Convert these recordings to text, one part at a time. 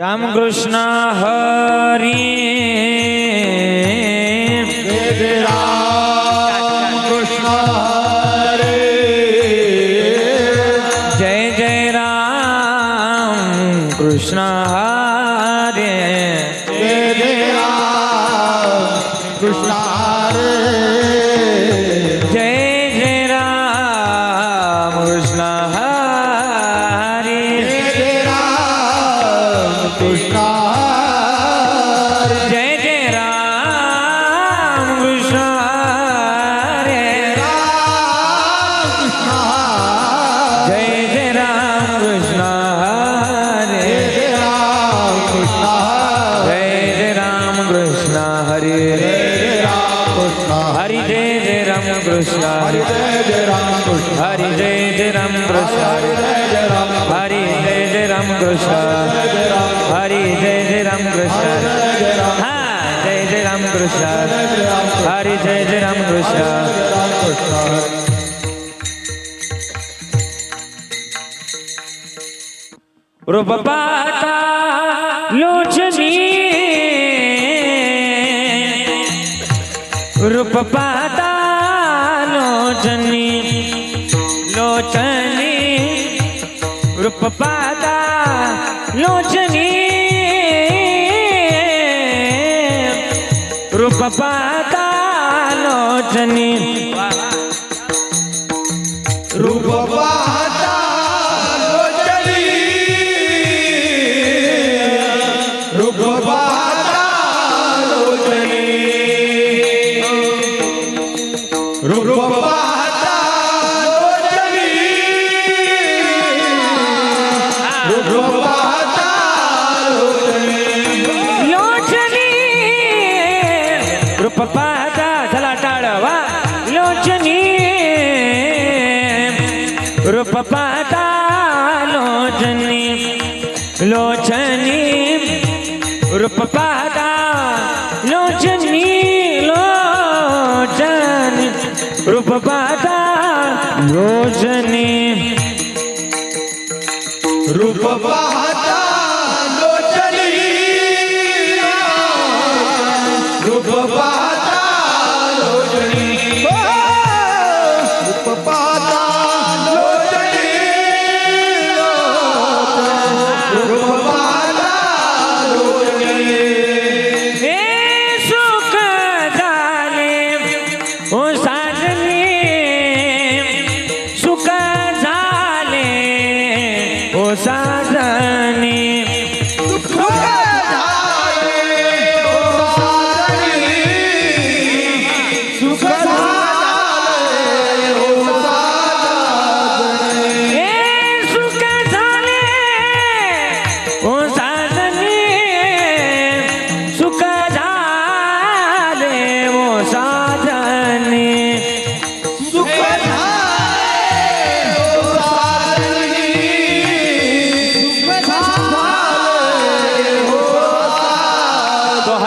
રામકૃષ્ણ હરિ વેદ રામ કૃષ્ણ હરે જય જય રામ કૃષ્ણ હરે કૃષ્ણ જય જય રામ કૃષ્ણ હરે રામ કૃષ્ણ જય જય રામ કૃષ્ણ હરે વેદ રામ કૃષ્ણ જય જય રામ કૃષ્ણ હરે રામ કૃષ્ણ. હરિ જય જય રામ કૃષ્ણ. હરે राम कृष्ण हाँ जय जय राम कृष्ण हरि जय जय राम कृष्ण रुबाता लोचनी रूपपाता लोचनी लोचनी रूपपाता लोचनी papa ta lochani पपाता लोचनी लोचनी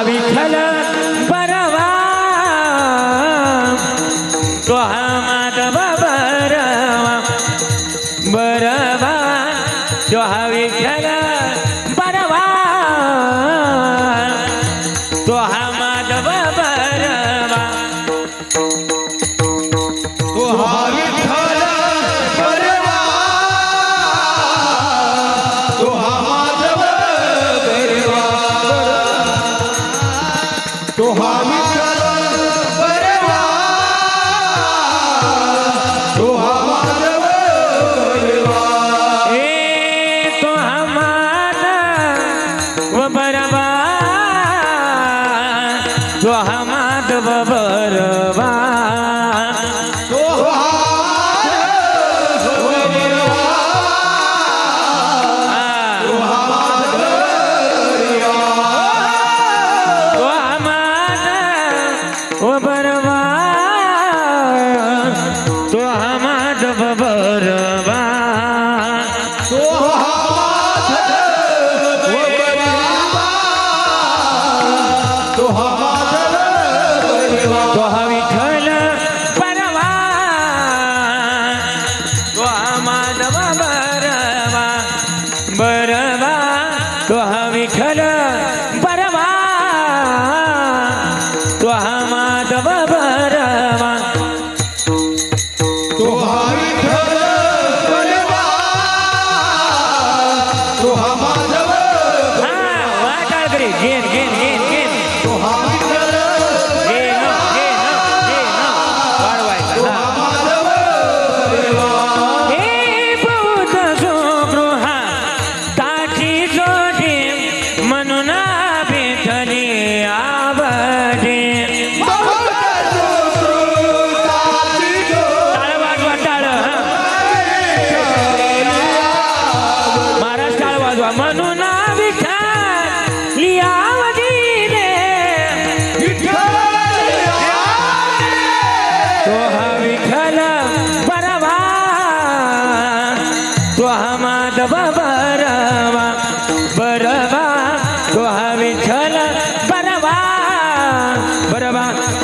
विठ्ठल बरवा तोहा माधवा बरवा बरवा तोहा विठ्ठल बरवा तोहा તો હામી જો હમાદ બરવા ઓ બરવા તો હમાદ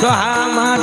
તો હા માં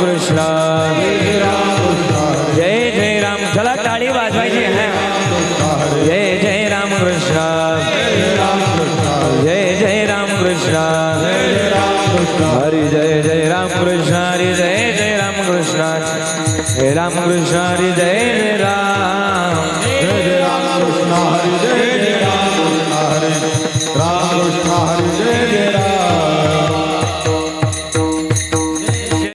कृष्णा जय जय राम। चला टाळी वाजवायची जय जय राम कृष्ण जय जय राम कृष्ण हरी जय जय राम कृष्ण हरि जय जय राम कृष्ण हे राम कृष्ण हरि जय जय राम